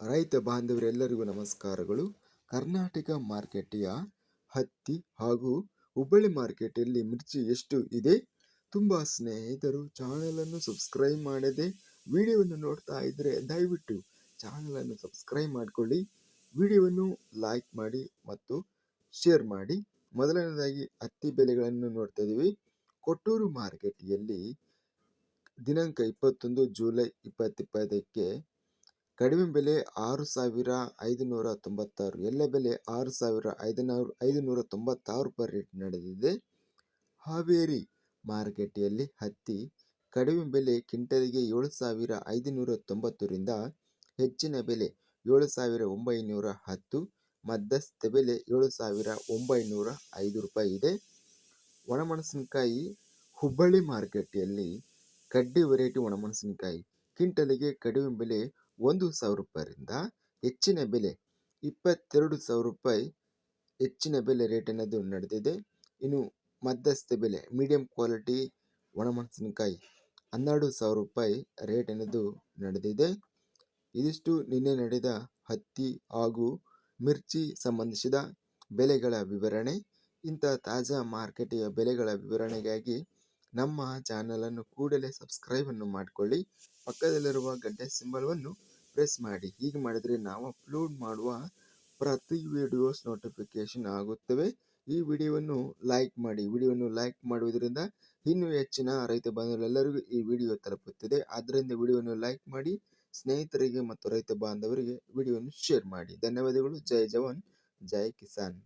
ರೈತ ಬಾಂಧವರೆಲ್ಲರಿಗೂ ನಮಸ್ಕಾರಗಳು. ಕರ್ನಾಟಕ ಮಾರ್ಕೆಟಿಯ ಹತ್ತಿ ಹಾಗೂ ಹುಬ್ಬಳ್ಳಿ ಮಾರ್ಕೆಟಲ್ಲಿ ಮಿರ್ಚಿ ಎಷ್ಟು ಇದೆ? ತುಂಬ ಸ್ನೇಹಿತರು, ಚಾನಲನ್ನು ಸಬ್ಸ್ಕ್ರೈಬ್ ಮಾಡದೆ ವಿಡಿಯೋವನ್ನು ನೋಡ್ತಾ ಇದ್ದರೆ ದಯವಿಟ್ಟು ಚಾನಲನ್ನು ಸಬ್ಸ್ಕ್ರೈಬ್ ಮಾಡಿಕೊಳ್ಳಿ. ವಿಡಿಯೋವನ್ನು ಲೈಕ್ ಮಾಡಿ ಮತ್ತು ಶೇರ್ ಮಾಡಿ. ಮೊದಲನೇದಾಗಿ ಹತ್ತಿ ಬೆಲೆಗಳನ್ನು ನೋಡ್ತಾ ಇದ್ದೀವಿ. ಕೊಟ್ಟೂರು ಮಾರ್ಕೆಟಿಯಲ್ಲಿ ದಿನಾಂಕ ಇಪ್ಪತ್ತೊಂದು ಜುಲೈ ಇಪ್ಪತ್ತಿಪ್ಪತ್ತಕ್ಕೆ ಕಡಿಮೆ ಬೆಲೆ ಆರು ಸಾವಿರ ಐದುನೂರ ತೊಂಬತ್ತಾರು. ಎಲ್ಲ ಬೆಲೆ ಆರು ಸಾವಿರ ಐದುನೂರು ಐದುನೂರ ತೊಂಬತ್ತಾರು ರೂಪಾಯಿ ರೇಟ್ ನಡೆದಿದೆ. ಹಾವೇರಿ ಮಾರುಕಟ್ಟೆಯಲ್ಲಿ ಹತ್ತಿ ಕಡಿಮೆ ಬೆಲೆ ಕ್ವಿಂಟಲ್ಗೆ ಏಳು ಸಾವಿರ ಐದುನೂರ ತೊಂಬತ್ತರಿಂದ ಹೆಚ್ಚಿನ ಬೆಲೆ ಏಳು ಸಾವಿರ ಒಂಬೈನೂರ ಹತ್ತು. ಮಧ್ಯಸ್ಥ ಬೆಲೆ ಏಳು ಸಾವಿರ ಒಂಬೈನೂರ ಐದು ರೂಪಾಯಿ ಇದೆ. ಒಣಮೆಣಸಿನಕಾಯಿ ಹುಬ್ಬಳ್ಳಿ ಮಾರುಕಟ್ಟೆಯಲ್ಲಿ ಕಡ್ಡಿ ವೆರೈಟಿ ಒಣಮೆಣಸಿನಕಾಯಿ ಕ್ವಿಂಟಲಿಗೆ ಕಡಿಮೆ ಬೆಲೆ ಒಂದು ಸಾವಿರ ರೂಪಾಯಿಯಿಂದ ಹೆಚ್ಚಿನ ಬೆಲೆ, ಇಪ್ಪತ್ತೆರಡು ಸಾವಿರ ರೂಪಾಯಿ ಹೆಚ್ಚಿನ ಬೆಲೆ ರೇಟ್ ಅನ್ನೋದು ನಡೆದಿದೆ. ಇನ್ನು ಮಧ್ಯಸ್ಥ ಬೆಲೆ ಮೀಡಿಯಂ ಕ್ವಾಲಿಟಿ ಒಣಮೆಣಸಿನಕಾಯಿ ಹನ್ನೆರಡು ಸಾವಿರ ರೂಪಾಯಿ ರೇಟ್ ಅನ್ನೋದು ನಡೆದಿದೆ. ಇದಿಷ್ಟು ನಿನ್ನೆ ನಡೆದ ಹತ್ತಿ ಹಾಗೂ ಮಿರ್ಚಿ ಸಂಬಂಧಿಸಿದ ಬೆಲೆಗಳ ವಿವರಣೆ. ಇಂಥ ತಾಜಾ ಮಾರ್ಕೆಟಿಯ ಬೆಲೆಗಳ ವಿವರಣೆಗಾಗಿ ನಮ್ಮ ಚಾನಲನ್ನು ಕೂಡಲೇ ಸಬ್ಸ್ಕ್ರೈಬನ್ನು ಮಾಡಿಕೊಳ್ಳಿ. ಪಕ್ಕದಲ್ಲಿರುವ ಗಂಟೆ ಸಿಂಬಲ್ವನ್ನು ಪ್ರೆಸ್ ಮಾಡಿ. ಹೀಗೆ ಮಾಡಿದರೆ ನಾವು ಅಪ್ಲೋಡ್ ಮಾಡುವ ಪ್ರತಿ ವಿಡಿಯೋಸ್ ನೋಟಿಫಿಕೇಶನ್ ಆಗುತ್ತವೆ. ಈ ವಿಡಿಯೋವನ್ನು ಲೈಕ್ ಮಾಡಿ. ವಿಡಿಯೋವನ್ನು ಲೈಕ್ ಮಾಡುವುದರಿಂದ ಇನ್ನೂ ಹೆಚ್ಚಿನ ರೈತ ಬಾಂಧವರೆಲ್ಲರಿಗೂ ಈ ವಿಡಿಯೋ ತಲುಪುತ್ತದೆ. ಆದ್ದರಿಂದ ವಿಡಿಯೋವನ್ನು ಲೈಕ್ ಮಾಡಿ, ಸ್ನೇಹಿತರಿಗೆ ಮತ್ತು ರೈತ ಬಾಂಧವರಿಗೆ ವಿಡಿಯೋವನ್ನು ಶೇರ್ ಮಾಡಿ. ಧನ್ಯವಾದಗಳು. ಜೈ ಜವಾನ್. ಜೈ ಕಿಸಾನ್.